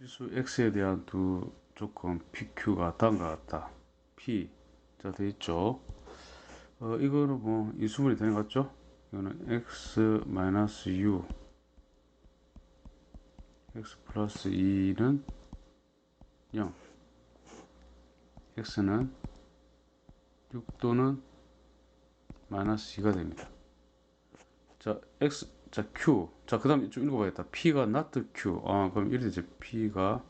지수 x에 대한 두 조건 PQ가 다음과 같다. P 자돼 있죠. 어 이거는 뭐 인수분해 되는 것 같죠? 이거는 x 마이너스 u x 플러스 2는 0 x는 6 또는 마이너스 2가 됩니다. 자 x 자 q 자 그 다음 좀 읽어봐야겠다. p가 not q 아 그럼 이래 되죠. p가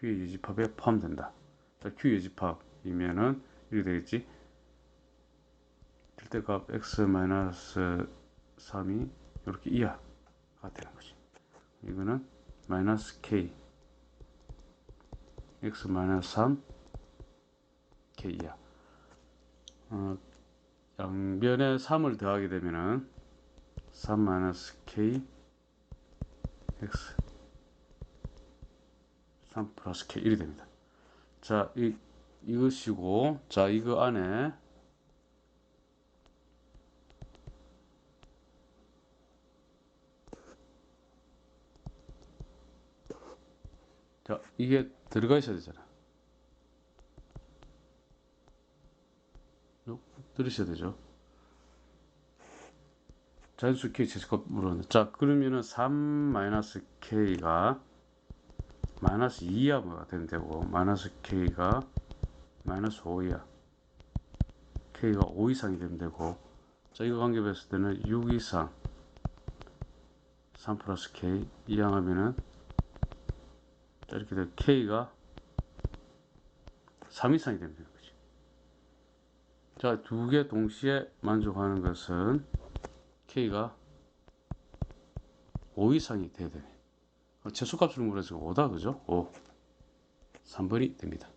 q의 유집합에 포함된다. 자 q 유집합이면은 이렇게 되겠지. 절대값 x 마이너스 3이 이렇게 이하가 되는 거지. 이거는 마이너스 k x 마이너스 3 k 이하. 어, 양변에 3을 더하게 되면은 3 마이너스 k x 3 플러스 k 1이 됩니다. 자, 이 이것이고 자, 이거 안에 자, 이게 들어가 있어야 되잖아. 요, 들으셔야 되죠. 자연수 K 제곱값 물었는데 자 그러면은 3 마이너스 K가 마이너스 2야 되면 되고. 마이너스 K가 마이너스 5이야. K가 5 이상이 되면 되고. 자 이거 관계 봤을 때는 6 이상. 3 플러스 K. 이항하면은 자 이렇게 되면 K가 3 이상이 되면 되는 거지. 자두 개 동시에 만족하는 것은 K가 5 이상이 돼야 되네. 최소값을 물어서 5다 그죠? 5. 3번이 됩니다.